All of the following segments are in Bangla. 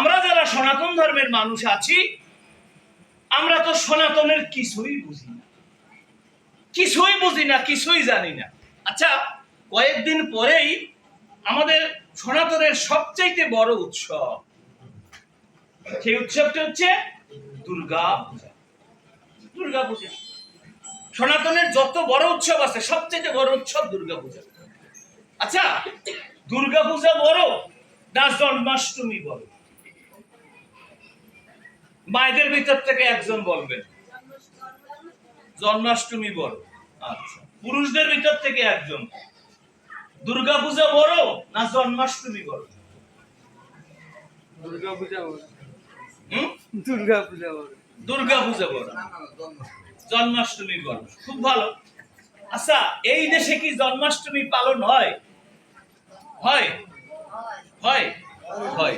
আমরা যারা সনাতন ধর্মের মানুষ আছি, আমরা তো সনাতনের কিছুই বুঝি না। কিছুই বুঝি না, কিছুই জানি না। আচ্ছা কয়েকদিন পরেই আমাদের সনাতনের সবচাইতে বড় উৎসব। সেই উৎসবটা হচ্ছে দুর্গা পূজা দুর্গা পূজা সনাতনের যত বড় উৎসব আছে সবচেয়ে বড় উৎসব দুর্গা পূজা আচ্ছা দুর্গা পূজা বড় না জন্মাষ্টমী বড়? মায়েদের ভিতর থেকে একজন বলবেন। জন্মাষ্টমী বড় আচ্ছা। পুরুষদের ভিতর থেকে একজন। দুর্গা পূজা বড় না জন্মাষ্টমী বড়? দুর্গা পূজা বলে হুম? দুর্গা পূজা বলে দুর্গা পূজা বড়। জন্মাষ্টমী বড়। খুব ভালো। আচ্ছা এই দেশে কি জন্মাষ্টমী পালন হয়? হয়? হয়। হয়।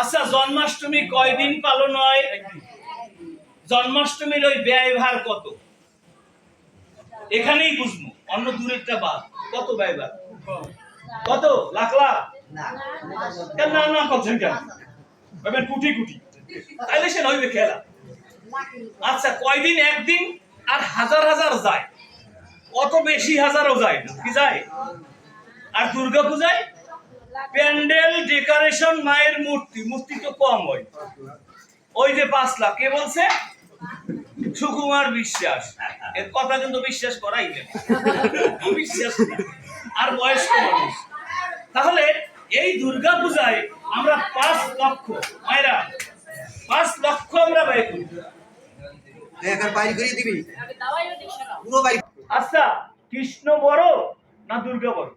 আচ্ছা জন্মাষ্টমী কয়দিন পালন হয়? জন্মাষ্টমীর ওই ব্যয়ভার কত? এখানেই বুঝব, অন্য দূরেরটা বাদ। কত ব্যয়ভার? কত? লাখ লাখ? না না করছেন কেন? ভাবেন কুটি কুটি। তাইলে সে খেলা। আচ্ছা কয়দিন? একদিন আর হাজার হাজার যায়। কত বেশি হাজারও যায় না। কি যায়? আর দুর্গা পূজায় প্যান্ডেল ডেকোরেশন মায়ের মূর্তি মূর্তি তো কম হয় ওই যে পাঁচ লাখ কে বলছে? সুকুমার বিশ্বাস। এর কথা কিন্তু বিশ্বাস করাই না বিশ্বাস আর বয়স্ক মানুষ। তাহলে এই দুর্গা পূজায় আমরা পাঁচ লক্ষ মায়েরা পাঁচ লক্ষ আমরা ব্যয় করি। বাইরে করে দিবি? পুরো বাইরে আচ্ছা কৃষ্ণ বড় না দুর্গা বড়?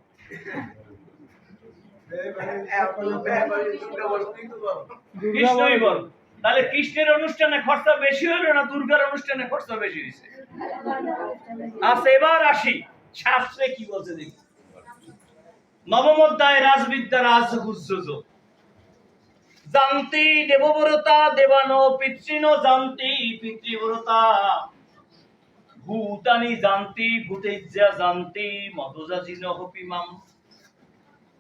তাহলে কৃষ্ণের অনুষ্ঠানে খরচা বেশি হলো না দুর্গার অনুষ্ঠানে খরচা বেশি হয়েছে? আচ্ছা এবার আসি। শাস্ত্রে কি বলছে দেখি। নবম অধ্যায় রাজবিদ্যা রাজগুজ্জ জানতি দেবব্রতা দেবানো পিতৃণ জানতি পিতৃব্রতা। ভূতানি জানতি ভূতেজ্যা জানতি মদজাজিন হপিমাম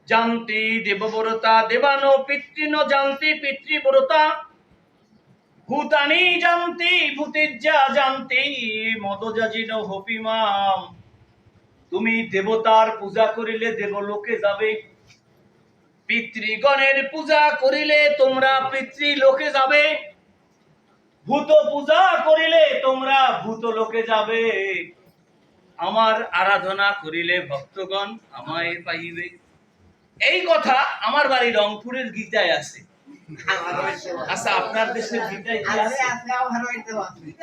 জানতি দেবব্রতা দেবানো পিতৃণ জানতি, পিতৃব্রতা। ভূতানি জানতি ভূতেজ্যা জানতি, মদজাজিন হপিমাম। তুমি দেবতার পূজা করিলে দেবলোকে যাবে। পিতৃগণের পূজা করিলে তোমরা পিতৃলোকে যাবে। ভূত পূজা করিলে তোমরা ভূত লোকে যাবে। আমার আরাধনা করিলে ভক্তগণ আমায় পাইবে। এই কথা আমার বাড়ি রংপুরের গীতায় আছে। আচ্ছা আপনার দেশের গীতায় কি আছে?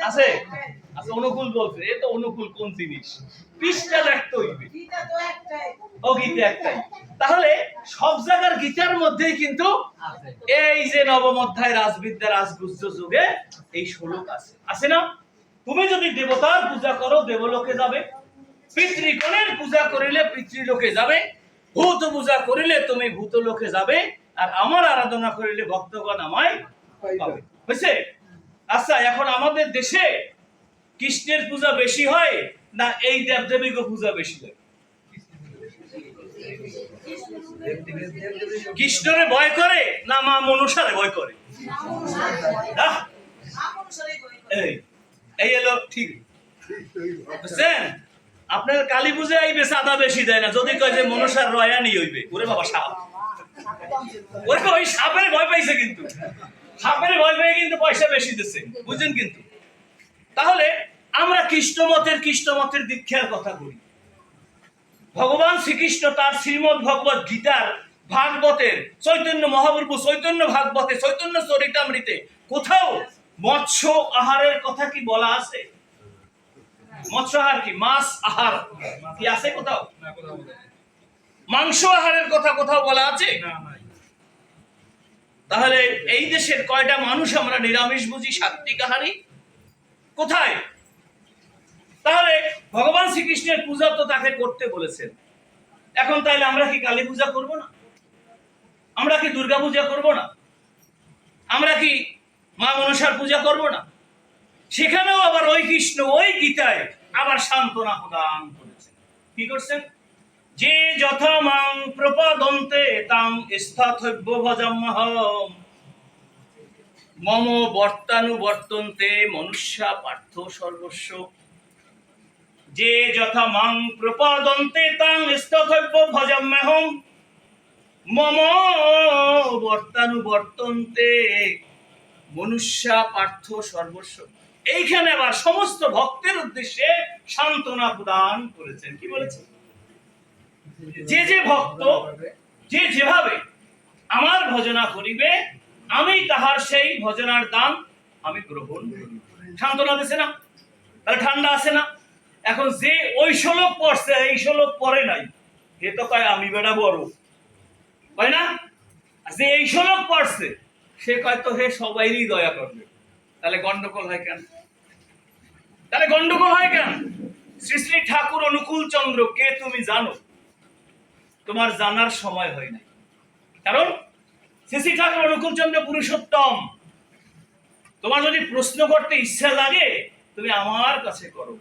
আছে? আচ্ছা অনুকূল বলছে। এ তো অনুকূল কোন জিনিস? পৃষ্ঠা দেখতে হইবে। ও গীতা একটাই। তাহলে সব জায়গার গীতার মধ্যেই কিন্তু এই যে নবম অধ্যায় রাজবিদ্যা রাজগুজ্জ যুগে এই শ্লোক আছে। আছে না? তুমি যদি দেবতার পূজা করো দেবলোকে যাবে। পিতৃগণের পূজা করিলে পিতৃলোকে যাবে। ভূত পূজা করিলে তুমি ভূত লোকে যাবে আর আমার আরাধনা করিলে ভক্তগণ আমায় পাবে। বুঝছে আচ্ছা এখন আমাদের দেশে কৃষ্ণের পূজা বেশি হয় না এই দেবদেবীকে পূজা বেশি হয়? কৃষ্ণরে ভয় করে না মা মনসারে ভয় করে? আহ, এই এই এলো ঠিক। বুঝছেন? আপনার কালী পূজা আইবে চাঁদা বেশি দেয় না, যদি কয় যে মনসার রয়ানি হইবে। ওরে বাবা, সাপ। ওরে ওই সাপের ভয় পাইছে কিন্তু। সাপের ভয় পেয়ে কিন্তু পয়সা বেশি দিচ্ছে বুঝছেন কিন্তু? তাহলে আমরা কৃষ্ণমতের কৃষ্ণমতের দীক্ষার কথা বলি। ভগবান শ্রীকৃষ্ণ তার শ্রীমদ ভগবত গীতার ভাগবতের চৈতন্য মহাপ্রভু চৈতন্য ভাগবতে চৈতন্য চরিতামৃতে কোথাও মৎস্য আহারের কথা কি বলা আছে? মৎস্য আহার কি? মাছ আহার। কি আছে কোথাও? মাংস আহারের কথা কোথাও বলা আছে? তাহলে এই দেশের কয়টা মানুষ আমরা নিরামিষ বুঝি সাত্বিক আহারি? কোথায়? তাহলে ভগবান শ্রীকৃষ্ণের পূজা তো তাকে করতে বলেছেন। এখন তাইলে আমরা কি কালী পূজা করব না? আমরা কি দুর্গা পূজা করব না? আমরা কি মা মনসার পূজা করব না? সেখানেও আবার ওই কৃষ্ণ ওই গীতায় আবার সান্ত্বনা প্রদান করেছেন কি করছেন? যে যথা মাং প্রপাদন্তে তাং স্থাতব্য ভজাম্যহম মম বর্তানুবর্তন্তে মনুষ্যা পার্থ সর্বস্ব। যে যথা মাং প্রপাদন্তে তাং স্তথব্য ভজম্যহম মম বর্তানুবর্তন্তে মনুষ্যা পার্থ সর্বস্ব। এইখানে আবার সমস্ত ভক্তের উদ্দেশ্যে সান্ত্বনা প্রদান করেছেন। কি বলেছেন যে যে ভক্ত, যে যেভাবে আমার ভজনা করিবে, আমি তাহার সেই ভজনার দান আমি গ্রহণ। সান্ত্বনা দিছে না? তাহলে ঠান্ডা আছে না? এখন যে ওই শ্লোক পড়ছে, এই শ্লোক পড়ে নাই, এ তো কয়, আমি বেড়া বড়। হয় না? যে এই শ্লোক পড়ছে, সে কয়, তো হে সবাইরই দয়া করবে। তাহলে গন্ডগোল হয় কেন? তাহলে গন্ডগোল হয় কেন? শ্রী শ্রী ঠাকুর অনুকূল চন্দ্র কে তুমি জানো? তোমার জানার সময় হয় নাই। কারণ শ্রী শ্রী ঠাকুর অনুকূল চন্দ্র পুরুষোত্তম, তোমার যদি প্রশ্ন করতে ইচ্ছা লাগে, তুমি আমার কাছে করো।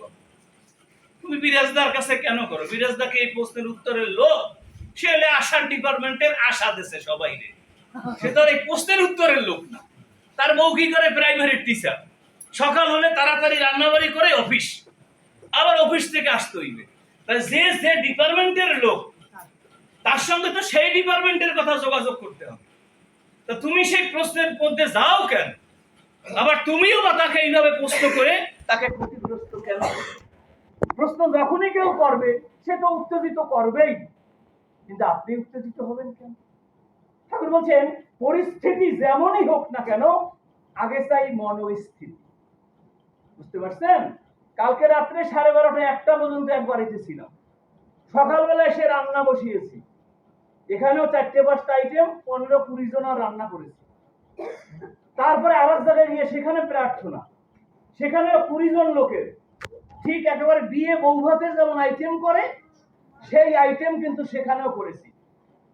তুমি বিরাজদার কাছে কেন করো? বিরাজদাকে এই প্রশ্নের উত্তরের লোক? সে হলে আশার ডিপার্টমেন্টের আশা দেশে সবাই সে তো এই প্রশ্নের উত্তরের লোক না। তার মৌখিক করে? প্রাইমারি টিচার সকাল হলে তাড়াতাড়ি রান্নাবাড়ি করে অফিস। আবার অফিস থেকে আসতে হইবে। তাই যে যে ডিপার্টমেন্টের লোক, তার সঙ্গে তো সেই ডিপার্টমেন্টের কথা যোগাযোগ করতে হবে। তা তুমি সেই প্রশ্নের মধ্যে যাও কেন? আবার তুমিও বা তাকে এইভাবে প্রশ্ন করে তাকে ক্ষতিগ্রস্ত কেন? প্রশ্ন যখনই কেউ করবে, সে তো উত্তেজিত করবেই। কিন্তু আপনি উত্তেজিত হবেন কেন? ঠাকুর বলছেন, পরিস্থিতি যেমনই হোক না কেন, আগে চাই মনোস্থিতি। বুঝতে পারছেন? কালকে রাত্রে সাড়ে বারোটা একটা পর্যন্ত এক বাড়িতে ছিলাম। সকালবেলা এসে রান্না বসিয়েছি। এখানেও চারটে পাঁচটা আইটেম পনেরো কুড়ি জন রান্না করেছি। তারপরে আরেক জায়গায় গিয়ে সেখানে প্রার্থনা। সেখানে কুড়ি জন লোকের। ঠিক একেবারে বিয়ে বৌভাতে যেমন আইটেম করে, সেই আইটেম কিন্তু সেখানেও করেছি।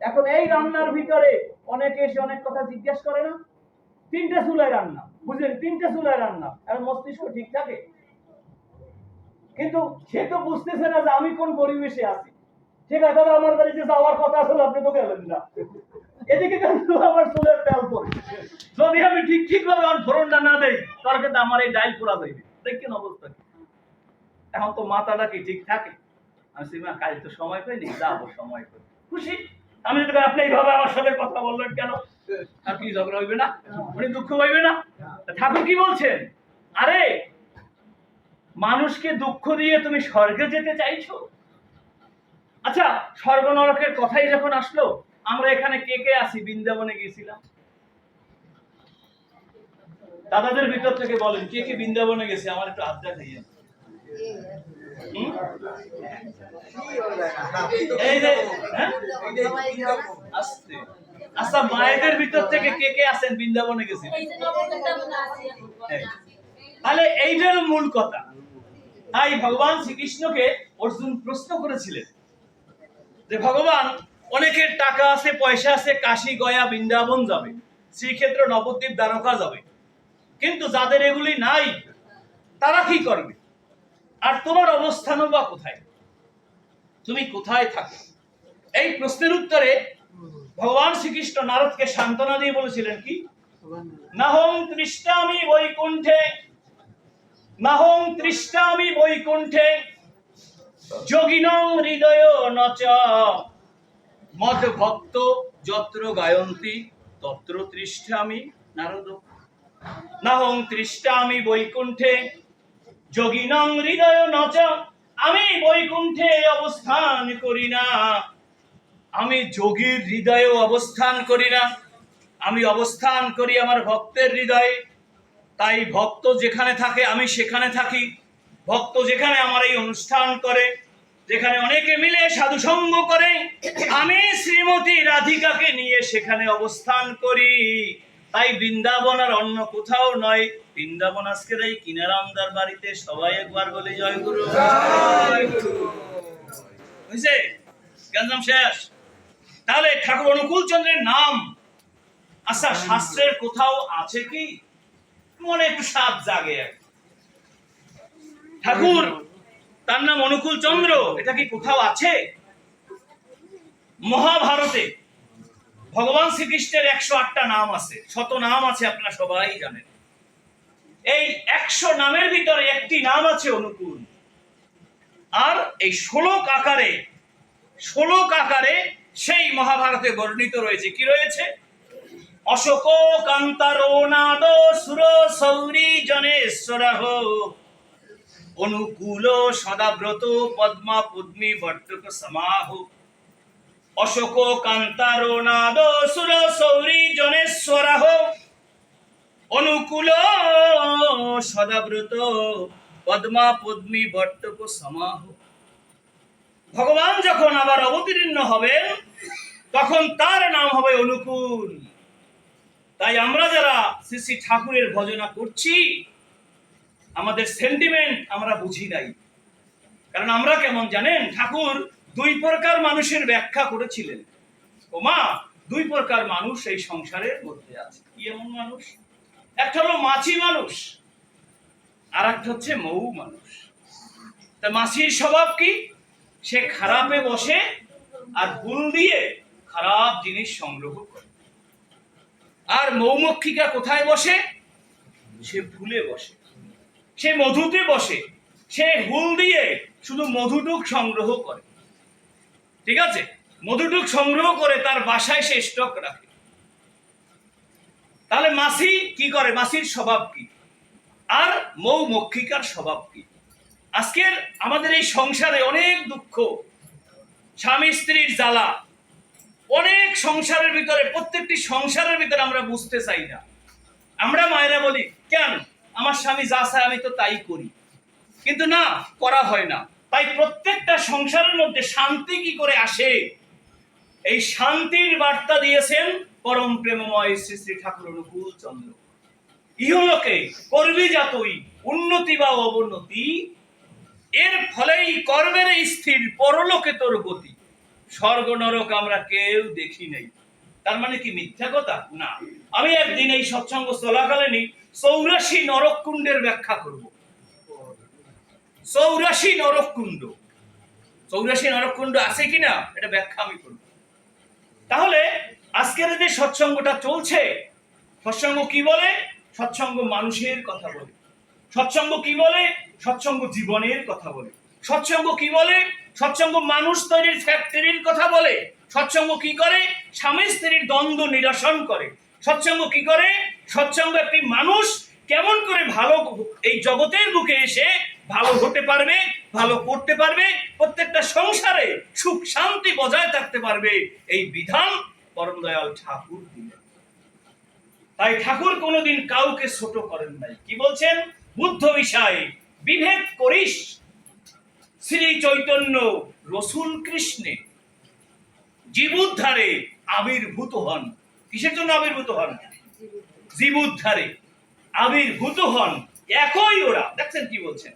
এখন এই রান্নার ভিতরে অনেকে এসে অনেক কথা জিজ্ঞেস করে না। তিনটে চুলায় রান্না, বুঝলেন? তিনটে চুলায় রান্না। এখন মস্তিষ্ক ঠিক থাকে? কিন্তু সে তো বুঝতেছে না যে আমি কোন পরিবেশে আছি। ঠিক আছে দাদা আমার বাড়িতে যাওয়ার কথা আসলে আপনি তো গেলেন না। এদিকে কিন্তু আমার চুলের পড়ে। যদি আমি ঠিক ঠিক ভাবে আমার না দেই তার কিন্তু আমার এই ডাইল পোড়া যাইবে দেখছেন অবস্থা এখন তো মাথাটা কি ঠিক থাকে? আমি সীমা কাল তো সময় পাইনি, যাব সময় করে। খুশি? আমি যদি আপনি এইভাবে আমার সাথে কথা বললেন কেন? আর কি ঝগড়া হইবে না? উনি দুঃখ পাইবে না? ঠাকুর কি বলছেন? আরে মানুষকে দুঃখ দিয়ে তুমি স্বর্গে যেতে চাইছো? আচ্ছা স্বর্গ নরকের কথাই যখন আসলো আমরা এখানে কে কে আছি? বৃন্দাবনে গেছিলাম। দাদাদের ভিতর থেকে বলেন কে কে বৃন্দাবনে গেছে? আমার একটু আড্ডা খাইয়ে এই যে হ্যাঁ? আস্তে আচ্ছা মায়েদের ভিতর থেকে কে কে আছেন? বৃন্দাবনে গেছেন। তাহলে এইটার মূল কথা। তাই ভগবান শ্রীকৃষ্ণকে অর্জুন প্রশ্ন করেছিলেন যে ভগবান অনেকের টাকা আছে পয়সা আছে কাশী গয়া বৃন্দাবন যাবে। শ্রীক্ষেত্র নবদ্বীপ দ্বারকা যাবে। কিন্তু যাদের এগুলি নাই তারা কি করবে? আর তোমার অবস্থানও বা কোথায়? তুমি কোথায় থাকো? এই প্রশ্নের উত্তরে ভগবান শ্রীকৃষ্ণ নারদকে সান্ত্বনা দিয়ে বলেছিলেন কি? নাহং তৃষ্টামি বৈকুণ্ঠে নাহং তৃষ্টামি বৈকুণ্ঠে যোগিনং হৃদয় নচ মদ ভক্ত যত্র গায়ন্তি তত্র তৃষ্টামি নারদ। নাহং তৃষ্টামি বৈকুণ্ঠে যোগিনং হৃদয় নচ আমি বৈকুণ্ঠে অবস্থান করি না। আমি যোগীর হৃদয়ে অবস্থান করি না। আমি অবস্থান করি আমার ভক্তের হৃদয়ে। তাই ভক্ত যেখানে থাকে আমি সেখানে থাকি। ভক্ত যেখানে আমার এই অনুষ্ঠান করে যেখানে অনেকে মিলে সাধু সঙ্গ করে আমি শ্রীমতী রাধিকাকে নিয়ে সেখানে অবস্থান করি। তাই বৃন্দাবন আর অন্য কোথাও নয়। বৃন্দাবন আজকের এই কিনারামদার বাড়িতে সবাই একবার বলে জয় গুরু। বুঝছে গঞ্জাম শেষ? তাহলে ঠাকুর অনুকূল চন্দ্রের নাম। আচ্ছা শাস্ত্রের কোথাও আছে কি? মনে একটু সাপ জাগে। ঠাকুর তার নাম অনুকূল চন্দ্র। এটা কি কোথাও আছে? মহাভারতে ভগবান শ্রীকৃষ্ণের একশো আটটা নাম আছে। শত নাম আছে আপনারা সবাই জানেন। এই একশো নামের ভিতরে একটি নাম আছে অনুকূল। আর এই ষোলক আকারে ষোলক আকারে সেই মহাভারতে বর্ণিত রয়েছে। কি রয়েছে? অশোক কান্তারো নাদ সুর সৌরী জনেশ্বর। অনুকূল সদাব্রত পদ্মা পদ্মী বর্তক সমাহ। অশোক কান্তারো নাদ সুর সৌরী জনেশ্বর। অনুকূল সদাব্রত পদ্মা পদ্মী বর্তক সমাহ। ভগবান যখন আবার অবতীর্ণ হবেন, তখন তার নাম হবে অনুকূল। তাই আমরা যারা শ্রী শ্রী ঠাকুরের ভজনা করছি, আমাদের সেন্টিমেন্ট আমরা বুঝি নাই। কারণ আমরা কেমন জানেন, ঠাকুর দুই প্রকার মানুষের ব্যাখ্যা করেছিলেন। ও মা, দুই প্রকার মানুষ এই সংসারের মধ্যে আছে। কি এমন মানুষ? একটা হলো মাছি মানুষ আর একটা হচ্ছে মৌ মানুষ। তা মাছির স্বভাব কি? সে খারাপে বসে আর ভুল দিয়ে খারাপ জিনিস সংগ্রহ করে। আর মৌমক্ষিকা কোথায় বসে? সে ভুলে বসে। সে মধুতে বসে। সে হুল দিয়ে শুধু মধুটুক সংগ্রহ করে। ঠিক আছে? মধুটুক সংগ্রহ করে তার বাসায় সে স্টক রাখে। তাহলে মাসি কি করে? মাসির স্বভাব কি? আর মৌ মক্ষিকার স্বভাব কি? আজকের আমাদের এই সংসারে অনেক দুঃখ। স্বামী স্ত্রীর জ্বালা। অনেক সংসারের ভিতরে, প্রত্যেকটি সংসারের ভিতরে আমরা বুঝতে চাই না। আমরা মায়েরা বলি, কেন? আমার স্বামী যা চায় আমি তো তাই করি। কিন্তু না, করা হয় না। তাই প্রত্যেকটা সংসারের মধ্যে শান্তি কি করে আসে? এই শান্তির বার্তা দিয়েছেন পরম প্রেমময় শ্রী শ্রী ঠাকুর অনুকূল চন্দ্র ইহলোকে করবি যাতই উন্নতি বা অবনতি এর ফলেই কর্মের স্থির পরলোকে তোর গতি। স্বর্গ নরক আমরা কেউ দেখি নাই। তার মানে কি মিথ্যা কথা? না। আমি একদিন এই সৎসঙ্গ চলাকালীনই চৌরাশি নরক কুণ্ডের ব্যাখ্যা করব। চৌরাশি নরক কুণ্ড। চৌরাশি নরক কুণ্ড আছে কিনা, এটা ব্যাখ্যা আমি করব। তাহলে আজকের যে সৎসঙ্গটা চলছে, সৎসঙ্গ কি বলে? সৎসঙ্গ মানুষের কথা বলে। সৎসঙ্গ কি বলে? সৎসঙ্গ জীবনের কথা বলে। সৎসঙ্গ কি বলে? সৎসঙ্গ মানুষ তৈরির ফ্যাক্টরির কথা বলে। সৎসঙ্গ কি করে? স্বামী স্ত্রীর দ্বন্দ্ব নিরসন করে। সৎসঙ্গ কি করে? সৎসঙ্গ একটি মানুষ কেমন করে ভালো এই জগতের বুকে এসে ভালো হতে পারবে, ভালো করতে পারবে, প্রত্যেকটা সংসারে সুখ শান্তি বজায় থাকতে পারবে, এই বিধান পরম দয়াল ঠাকুর দিলেন। তাই ঠাকুর কোনোদিন কাউকে ছোট করেন নাই। কি বলছেন? বুদ্ধ বিষয়ে, বিভেদ করিস। শ্রী চৈতন্য রসুল কৃষ্ণে জীবুদ্ধারে আবির্ভূত হন। কিসের জন্য আবির্ভূত হন? জীবুদ্ধারে আবির্ভূত হন। একই ওরা, দেখছেন কি বলছেন?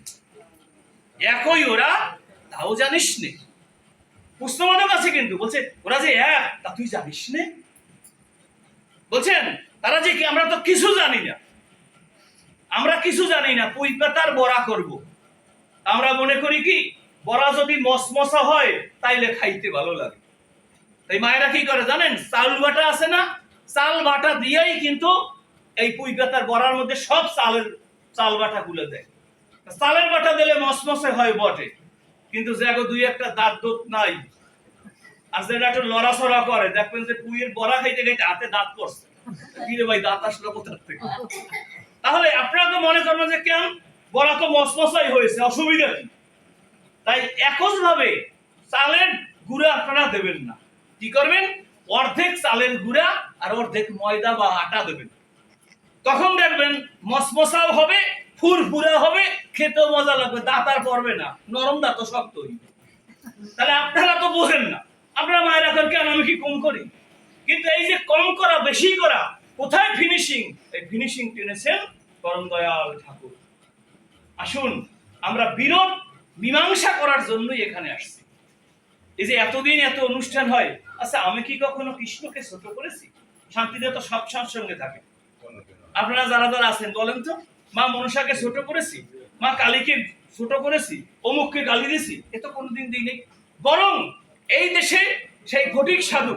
একই ওরা, তাও জানিস নে। পুস্তমানক আছে কিন্তু, বলছে, ওরা যে এক, তা তুই জানিস নে? বলছেন, তারা যে কি, আমরা তো কিছু জানি না। আমরা কিছু জানি না, পুই পাতার বড়া করব। আমরা মনে করি কি, বড়া যদি মসমসা হয়, তাইলে খাইতে ভালো লাগে। তাই মায়েরা কি করে জানেন, চাল বাটা আছে না, চাল বাটা দিয়েই কিন্তু এই পুই পাতার বড়ার মধ্যে সব চালের, চাল বাটা গুলে দেয়। চালের বাটা দিলে মসমসে হয় বটে, কিন্তু দেখো দুই একটা দাঁত দোত নাই, আর যেটা একটু লড়াচড়া করে, দেখবেন যে পুইয়ের বড়া খাইতে খাইতে হাতে দাঁত পড়ছে। কি রে ভাই, দাঁত আসলো কোথার থেকে? তাহলে আপনারা তো মনে করবেন যে কেন? বড়া তো মসমসাই হয়েছে, অসুবিধা কি? তাই একজ ভাবে চালের গুঁড়া আপনারা দেবেন না। কি করবেন? অর্ধেক চালের গুঁড়া আর অর্ধেক ময়দা বা আটা দেবেন। তখন দেখবেন মসমসাও হবে, ফুরফুরা হবে, খেতেও মজা লাগবে দাঁত আর পড়বে না, নরম দাঁত শক্ত তাহলে আপনারা তো বোঝেন না, আপনারা মায়ের কেন? আমি কি কম করি? কিন্তু এই যে কম করা, বেশি করা কোথায় ফিনিশিং এই ফিনিশিং টেনেছেন পরম দয়াল ঠাকুর। আসুন, আমরা বিরোধ মীমাংসা করার জন্যই এখানে আসছি। এই যে এতদিন এত অনুষ্ঠান হয় আচ্ছা আমি কি কখনো কৃষ্ণকে ছোট করেছি? শান্তিতে তো সব সঙ্গে থাকে। আপনারা যারা যারা আছেন, বলেন তো, মা মনসাকে ছোট করেছি? মা কালীকে ছোট করেছি? অমুককে গালি দিছি এ তো কোনোদিন দিই নেই বরং এই দেশে সেই ঘটিক সাধু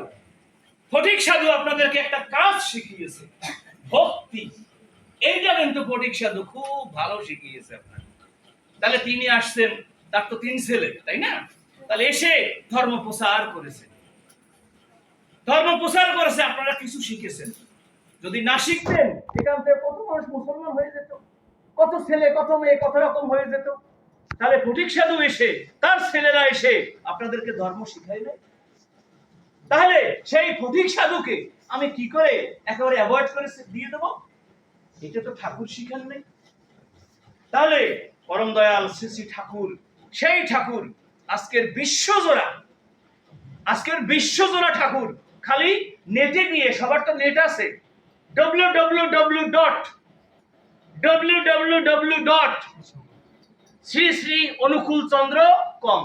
ফটিক সাধু আপনাদেরকে একটা কাজ শিখিয়েছে। ভক্তি। এইটা কিন্তু ফটিক সাধু খুব ভালো শিখিয়েছে আপনার তাহলে তিনি আসছেন, তার তো তিন ছেলে, তাই না? তাহলে এসে ধর্ম প্রচার করেছে। ধর্ম প্রচার করেছে, আপনারা কিছু শিখেছেন। যদি না শিখতেন, এখান থেকে কত মানুষ মুসলমান হয়ে যেত। কত ছেলে, কত মেয়ে, কত রকম হয়ে যেত। তাহলে ফটিক সাধু এসে, তার ছেলেরা এসে আপনাদেরকে ধর্ম শিখাই নাই তাহলে সেই ফটিক সাধুকে আমি কি করে একেবারে অ্যাভয়েড করে দিয়ে দেবো? এটা তো ঠাকুর শিখান নেই। তাহলে পরম দয়াল শ্রী ঠাকুর, সেই ঠাকুর, আজকের বিশ্বজোড়া আজকের বিশ্বজোড়া ঠাকুর খালি নেটে গিয়ে সবার তো নেট আছে W W W dot W W W dot Shri Shri Anukul Chandra com.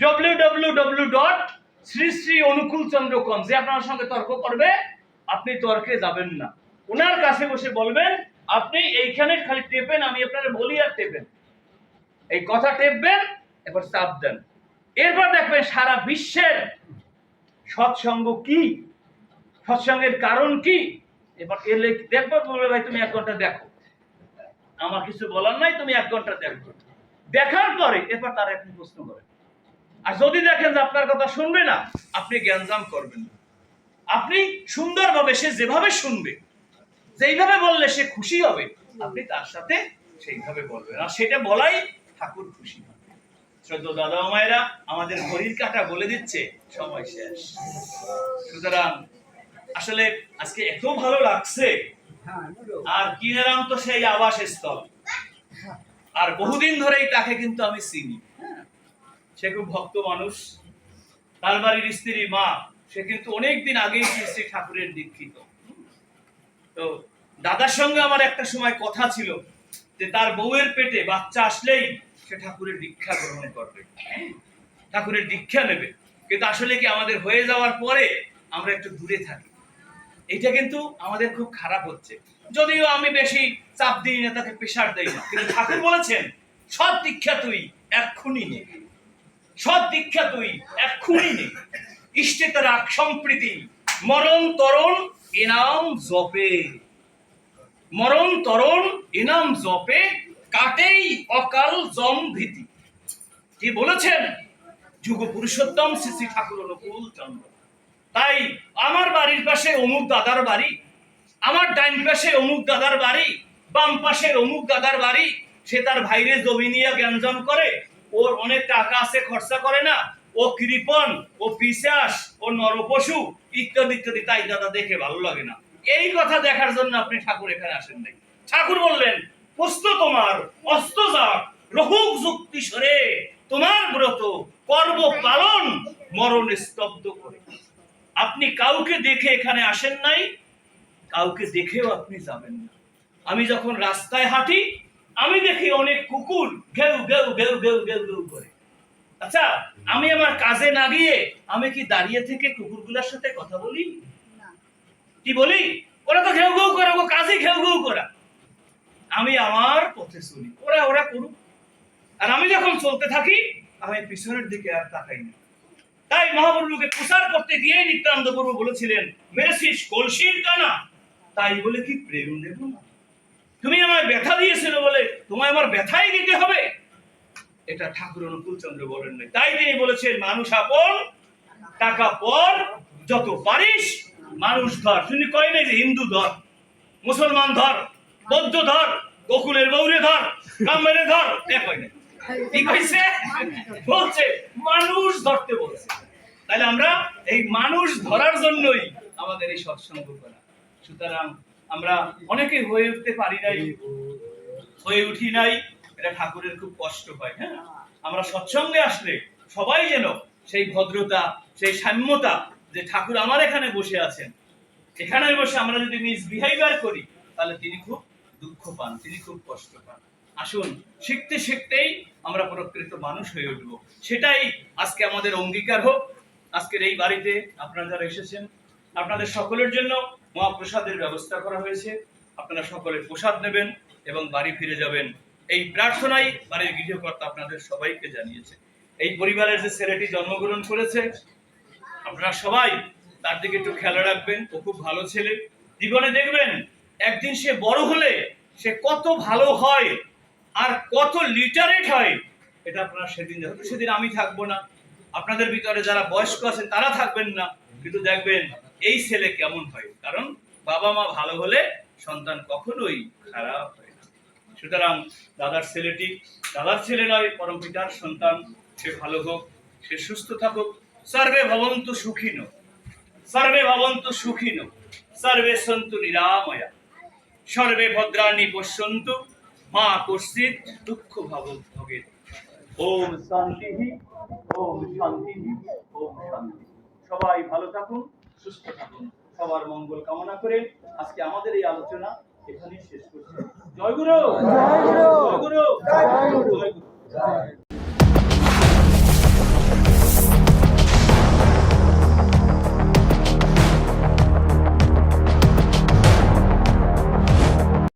W W W dot Shri Shri Anukul Chandra com যে আপনার সঙ্গে তর্ক করবে, আপনি তর্কে যাবেন না। ওনার কাছে বসে বলবেন, আপনি এইখানে খালি টেপেন, আমি আপনার বলি আর টেপেন। এই কথা টেপবেন এবার চাপ দেন। এরপর দেখবেন সারা বিশ্বের সৎসঙ্গ কি? সৎসঙ্গের কারণ কি? এবার এলে, দেখব, বলবে, ভাই, তুমি এক ঘণ্টা দেখো। আমার কিছু বলার নাই, তুমি এক ঘণ্টা দেখো। দেখার পরে, এরপর তার আপনি প্রশ্ন করেন আর যদি দেখেন যে আপনার কথা শুনবে না, আপনি জ্ঞানজাম করবেন না। আপনি সুন্দরভাবে, সে যেভাবে শুনবে, যেইভাবে বললে সে খুশি হবে, আপনি তার সাথে সেইভাবে বলবেন। আর সেটা বলাই ঠাকুর খুশি হবে। শ্রদ্ধ দাদা মায়েরা, আমাদের ঘড়ির কাটা বলে দিচ্ছে, সময় শেষ। সুতরাং, আসলে আজকে এত ভালো লাগছে। আর কিনেরাম তো সেই আবাস স্থল আর বহুদিন ধরেই তাকে কিন্তু আমি চিনি। সে খুব ভক্ত মানুষ। তার বাড়ির স্ত্রী মা, সে কিন্তু অনেক দিন আগেই শ্রী ঠাকুরের দীক্ষিত। তো দাদার সঙ্গে আমার একটা সময় কথা ছিল যে তার বউয়ের পেটে বাচ্চা আসলেই সে ঠাকুরের দীক্ষা গ্রহণ করবে। ঠাকুরের দীক্ষা নেবে। কিন্তু আসলে কি আমাদের হয়ে যাওয়ার পরে আমরা একটু দূরে থাকি। এটা কিন্তু আমাদের খুব খারাপ হচ্ছে। যদিও আমি বেশি চাপ দিই না তাকে প্রেশার দেই না। কিন্তু ঠাকুর বলেছেন, সব দীক্ষা তুই, এক্ষুনি নে। সৎ দীক্ষা তুই, এক্ষুনি নে। ইষ্টে রাখ সম্প্রীতি। মরণ তরণ এনাম জপে। মরণ তরণ এনাম জপে, কাটেই অকাল জম ভীতি। কি বলেছেন? যুগ পুরুষোত্তম শ্রী শ্রী ঠাকুর অনুকূল চন্দ্র। তাই আমার বাড়ির পাশে অমুক দাদার বাড়ি, আমার ডাইন পাশে অমুক দাদার বাড়ি, বাম পাশে অমুক দাদার বাড়ি, সে তার ভাইরে জমি নিয়ে জ্ঞানজন করে ওর অনেক টাকা আছে, খরচা করে না। ও কৃপন ও পিসাস ও নরপশু, ইত্যাদি ইত্যাদি। তাই দাদা দেখে ভালো লাগে না। এই কথা দেখার জন্য আপনি ঠাকুর এখানে আসেন নাই। ঠাকুর বললেন প্রশ্ন তোমার, অস্ত যাক, রহুক যুক্তি সরে। তোমার ব্রত কর্ম পালন মরণ স্তব্ধ করে। আপনি কাউকে দেখে এখানে আসেন নাই, কাউকে দেখেও আপনি যাবেন না। আমি যখন রাস্তায় হাঁটি আমি দেখি অনেক কুকুর ঘেউ ঘেউ ঘেউ ঘেউ ঘেউ ঘেউ করে। আচ্ছা আমি আমার কাজে না গিয়ে আমি কি দাঁড়িয়ে থেকে কুকুরগুলোর সাথে কথা বলি? কি বলি? ওরা তো ঘেউ ঘেউ করে ও কাজে ঘেউ ঘেউ করা। আমি আমার পথে চলি ওরা ওরা করুক। আর আমি যখন চলতে থাকি আমি পিছনের দিকে আর তাকাই না। তাই মহাপ্রভুকে প্রচার করতে গিয়ে নিত্যানন্দ প্রভু বলেছিলেন মেরেছিস কলসির কানা তাই বলে কি প্রেম দেব না? তুমি আমায় ব্যথা দিয়েছিল বলে তোমায় আমার ব্যথাই দিতে হবে? এটা ঠাকুর অনুকূল চন্দ্র বলেন নাই। তাই তিনি বলেছেন, মানুষ আপন, টাকা পর, যত পারিস, মানুষ ধর। শুনি, কয় নাই যে হিন্দু ধর, মুসলমান ধর, বৌদ্ধ ধর, গোকুলের বৌরে ধর ব্রাহ্মণে ধর, এ কয় নাই? কি কইছে? বলছে, মানুষ ধরতে বলছে। তাহলে আমরা এই মানুষ ধরার জন্যই আমাদের এই সৎসঙ্গ করা। সুতরাং আমরা অনেকে হয়ে উঠতে পারি নাই, হয়ে উঠি নাই, এটা ঠাকুরের খুব কষ্ট হয় হ্যাঁ? আমরা সৎসঙ্গে আসলে সবাই যেন সেই ভদ্রতা, সেই সাম্যতা যে ঠাকুর আমার এখানে বসে আছেন, এখানে বসে আমরা যদি মিসবিহেভিয়ার করি, তাহলে তিনি খুব দুঃখ পান, তিনি খুব কষ্ট পান। আসুন, শিখতে শিখতেই আমরা প্রকৃত মানুষ হয়ে উঠব। সেটাই আজকে আমাদের অঙ্গীকার হোক। আজকের এই বাড়িতে আপনারা যারা এসেছেন আপনাদের সকলের জন্য মহাপ্রসাদের ব্যবস্থা করা হয়েছে। আপনারা সকলে প্রসাদ নেবেন এবং বাড়ি ফিরে যাবেন। এই প্রার্থনাই বাড়ির গৃহকর্তা আপনাদের সবাইকে জানিয়েছে। এই পরিবারের যে ছেলেটি জন্মগ্রহণ করেছে, আপনারা সবাই তার দিকে একটু খেয়াল রাখবেন। ও খুব ভালো ছেলে। জীবনে দেখবেন, একদিন সে বড় হলে সে কত ভালো হয় আর কত লিটারেট হয়, এটা আপনারা সেদিন সেদিন আমি থাকব না। আপনাদের ভিতরে যারা বয়স্ক আছেন, তারা থাকবেন না। কিন্তু দেখবেন এই ছেলে কেমন হয়? কারণ বাবা মা ভালো হলে সন্তান কখনোই খারাপ হয় না। সুতরাং দাদার ছেলেটি দাদার ছেলে নয় পরম পিতার সন্তান। সে ভালো হোক, সে সুস্থ থাকুক, সর্বে ভবন্তু সুখিন সর্বে ভবন্তু সুখিন সর্বে সন্তু নিরাময়া। সর্বে ভদ্রাণী পশ্যন্তু, মা কশ্চিৎ দুঃখ ভাব ভোগে ওম শান্তি ওম শান্তি ওম শান্তি। সবাই ভালো থাকুন। সুস্থ থাকুন। সবার মঙ্গল কামনা করে আজকে আমাদের এই আলোচনা এখানেই শেষ করছি। জয় গুরু! জয় গুরু! জয় গুরু! জয় গুরু!